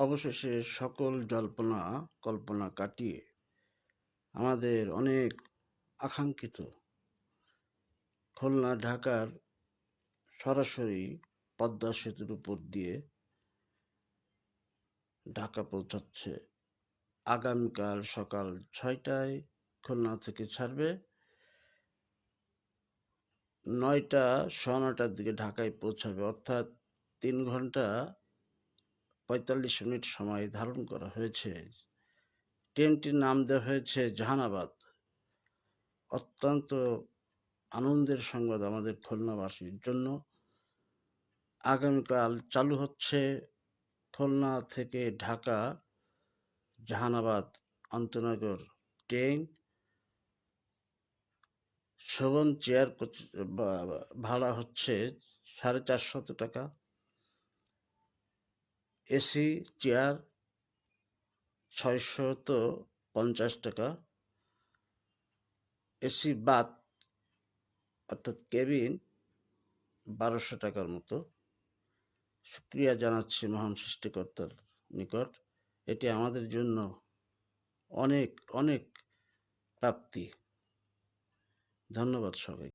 অবশেষে সকল জল্পনা, কল্পনা কাটিয়ে আমাদের অনেক আকাঙ্ক্ষিত খুলনা, ঢাকার সরাসরি পদ্মা সেতুর উপর দিয়ে ঢাকা পৌঁছাচ্ছে। আগামীকাল সকাল ছয়টায় খুলনা থেকে ছাড়বে। নয়টা, সোয়া নটার দিকে ঢাকায় পৌঁছাবে। অর্থাৎ তিন ঘণ্টা পঁয়তাল্লিশ মিনিট সময় ধারণ করা হয়েছে। ট্রেনটির নাম দেওয়া হয়েছে জাহানাবাদ। অত্যন্ত আনন্দের সংবাদ আমাদের খুলনাবাসীর জন্য। আগামীকাল চালু হচ্ছে খুলনা থেকে ঢাকা জাহানাবাদ আন্তনগর ট্রেন। শোভন চেয়ার ভাড়া হচ্ছে সাড়ে চারশত টাকা। এসি, চেয়ার, ছয়শত পঞ্চাশ টাকা। এসি বাত অর্থাৎ কেবিন, বারোশো টাকার মতো। শুক্রিয়া জানাচ্ছি মহান সৃষ্টিকর্তার নিকট। এটি আমাদের জন্য অনেক অনেক প্রাপ্তি। ধন্যবাদ সবাই